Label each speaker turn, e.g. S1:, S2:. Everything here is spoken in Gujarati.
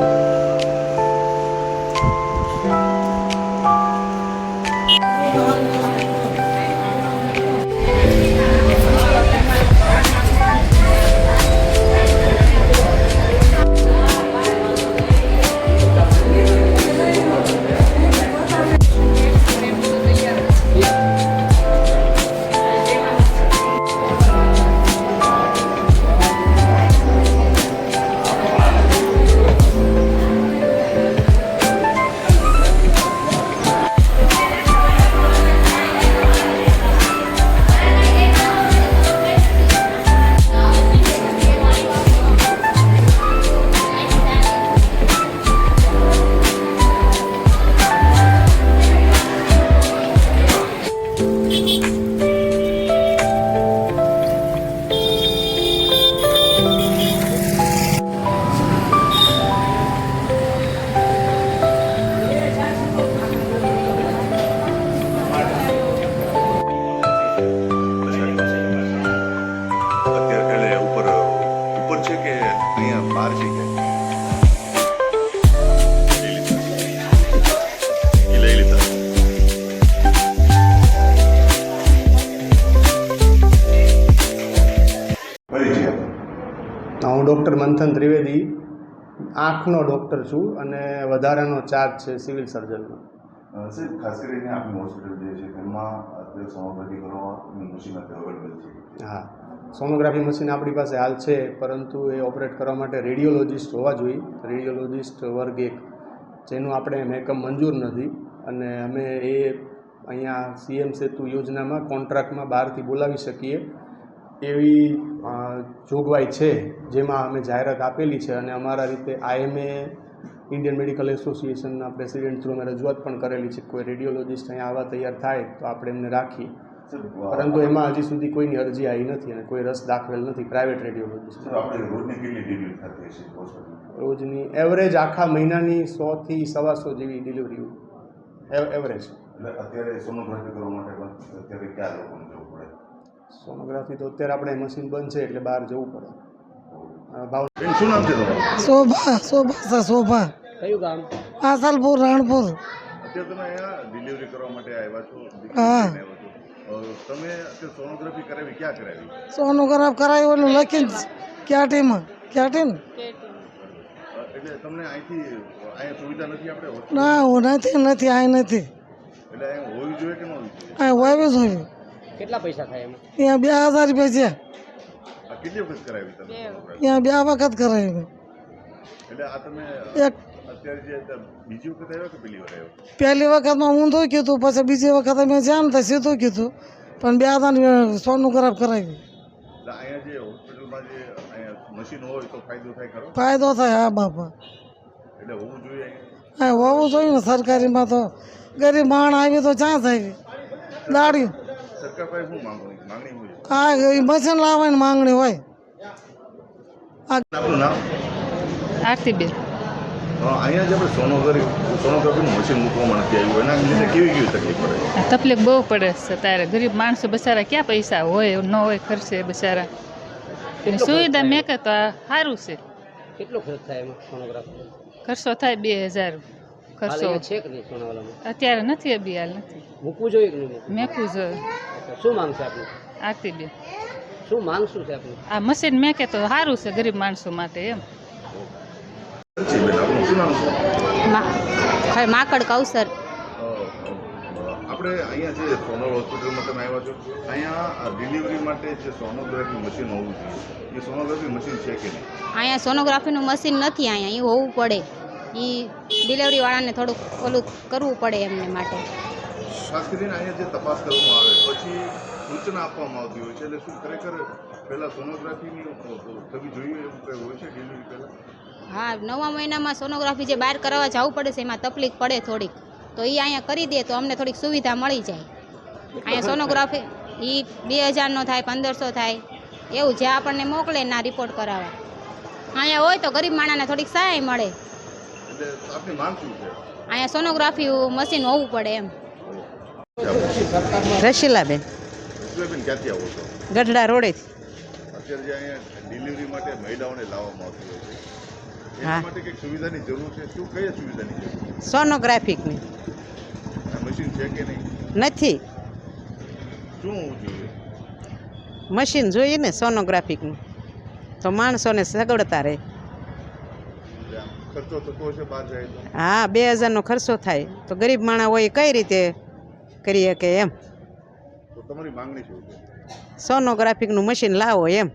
S1: Thank you. બહાર જઈ ગયા. હું ડૉક્ટર મંથન ત્રિવેદી આંખનો ડૉક્ટર છું અને વધારાનો ચાર્જ છે સિવિલ સર્જનનો
S2: ખાસ કરીને આપણી હોસ્પિટલ જે છે તેમાં સમગ્ર કરવામાં મુસીબત અવેલેબલ
S1: હા. સોનોગ્રાફી મશીન આપણી પાસે હાલ છે, પરંતુ એ ઓપરેટ કરવા માટે રેડિયોલોજિસ્ટ હોવા જોઈએ. રેડિયોલોજિસ્ટ વર્ગ એક, જેનું આપણે મહેકમ મંજૂર નથી અને અમે એ અહીંયા સીએમ સેતુ યોજનામાં કોન્ટ્રાક્ટમાં બહારથી બોલાવી શકીએ. એવી જોગવાઈ છે, જેમાં અમે જાહેરાત આપેલી છે અને અમારા રીતે આઈએમએ ઇન્ડિયન મેડિકલ એસોસિએશનના પ્રેસિડેન્ટ થ્રુ અમે રજૂઆત પણ કરેલી છે કોઈ રેડિયોલોજિસ્ટ અહીંયા આવવા તૈયાર થાય તો આપણે એમને રાખીએ. પરંતુ એમાં હજી સુધી કોઈની અરજી આવી નથી અને કોઈ રસ દાખવેલ નથી. પ્રાઇવેટ
S2: રેડિયો રોજની કેટલી ડિલિવરી થતી હશે હોસ્પિટલમાં
S1: રોજની એવરેજ આખા મહિનાની સોથી સવાસો જેવી ડિલિવરી એવરેજ
S2: અત્યારે સોનોગ્રાફી કરવા માટે અત્યારે ક્યાં લોકોને જવું પડે?
S1: સોનોગ્રાફી તો અત્યારે આપણે મશીન બંધ છે એટલે બહાર જવું પડે. અ, ભાવ
S2: બેન શું નામ છે
S3: શોભા શોભા શોભા.
S4: કયું ગામ?
S3: આસલપુર રાણપુર.
S2: અત્યારે તમે અહીંયા ડિલિવરી કરવા માટે આવ્યા છો?
S3: હા.
S2: તમે સોનોગ્રાફી કરાવી ક્યાં કરાવી?
S3: સોનોગ્રાફ કરાવી ઓલું લખીને ક્યાં ટીમ? ને
S2: ટીમ? એટલે તમને અહીંથી અહીંયા સુવિધા નથી આપણે
S3: ના હું નથી નથી આ નથી.
S2: એટલે અહીંયા હોવી જોઈએ કે ન હોવી જોઈએ?
S3: આ વાવી જોયું
S4: કેટલા પૈસા થાય એમાં?
S3: ત્યાં બે હજાર રૂપિયા છે.
S2: આ કેટલી વખત કરાવી તમે
S3: બે વખત કરાવી. એક
S2: ત-
S3: પહેલી વખતમાં ઊંધું કીધું પછી બીજી વખત અમે જ્યાં ને ત્યાં સીધું કીધું. પણ બે હજાર ખરાબ કરાવી
S2: તો ફાયદો થાય
S3: હા બાપા. હા હોવું જોઈએ ને સરકારીમાં તો. ગરીબ માણ આવી તો ક્યાં થાય?
S2: હોય?
S3: હા એ મશીન લાવવાની માંગણી હોય.
S2: આપણું નામ?
S5: આરતીબેન.
S2: આપણે કેવી કેવી તકલીફ
S5: આ તકલીફ બહુ પડે છે તારે. ગરીબ માણસો બચારા ક્યાં પૈસા હોય ન હોય ખર્ચે બચારા એની સુવિધા મેં કે તો આ સારું છે.
S4: કેટલો ખર્ચ થાય
S5: ખર્ચો થાય બે હજાર. ખર્ચો
S4: છે કે નહીં સોનાવાલામાં?
S5: અત્યારે નથી અભી હાલ નથી.
S4: મૂકવું જોઈએ મેકવું નહીં મૂકવું?
S5: મેકું જ
S4: અચ્છા, શું માંગ છે આરતી
S5: બેન
S4: શું માંગ શું છે આપનું?
S5: આ મશીન મેં કે તો સારું છે ગરીબ માણસો માટે એમ
S2: જી બેન આપણું શું નામ છે
S6: માકડ કૌસર
S2: આપણે અહીંયા જે સોનલ હોસ્પિટલમાં તમે આવ્યા છો અહીંયા ડિલિવરી માટે જે સોનોગ્રાફી મશીન હોવું જોઈએ. એ સોનોગ્રાફી મશીન છે કે નહીં?
S6: અહીંયા સોનોગ્રાફીનું મશીન નથી અહીંયા એ હોવું પડે. એ ડિલિવરીવાળાને થોડુંક ઓલું કરવું પડે એમને માટે.
S2: ખાસ કરીને અહીંયા જે તપાસ કરવામાં આવે પછી સૂચના આપવામાં આવતી હોય છે. એટલે શું ખરેખર પહેલાં સોનોગ્રાફીની થવી જોઈએ એવું કંઈ હોય છે ડિલિવરી પહેલાં?
S6: હા નવા મહિનામાં સોનોગ્રાફી જે બહાર કરાવવા જવું પડે છે એમાં તકલીફ પડે થોડીક. તો એ અહીંયા કરી દે તો અમને થોડીક સુવિધા મળી જાય. અહીંયા સોનોગ્રાફી એ બે હજારનો થાય પંદરસો થાય. એવું જે આપણને મોકલે ના રિપોર્ટ કરાવવા અહીંયા હોય તો ગરીબ માણસને થોડીક સહાય મળે.
S2: એટલે આપની માંગ શું છે?
S6: અહીંયા સોનોગ્રાફી મશીન હોવું પડે એમ.
S7: રશીલાબેન.
S2: બેન ક્યાંથી આવો છો?
S7: ગઢડા રોડેથી.
S2: અત્યારે જે અહીંયા ડિલિવરી માટે મહિલાઓને લાવવામાં આવતી હોય છે.
S7: હા.
S2: સુવિધાની જરૂર છે? શું કઈ સુવિધાની જરૂર
S7: સોનોગ્રાફિકની.
S2: મશીન છે કે નહીં?
S7: નથી.
S2: શું જોઈએ?
S7: મશીન જોઈએ ને સોનોગ્રાફિકનું. તો માણસોને સગવડતા રહે. હા બે હજારનો ખર્ચો થાય. તો ગરીબ માણસ હોય એ કઈ રીતે કરી શકે એમ?
S2: તમારી માંગણી
S7: સોનોગ્રાફિકનું મશીન લાવો એમ.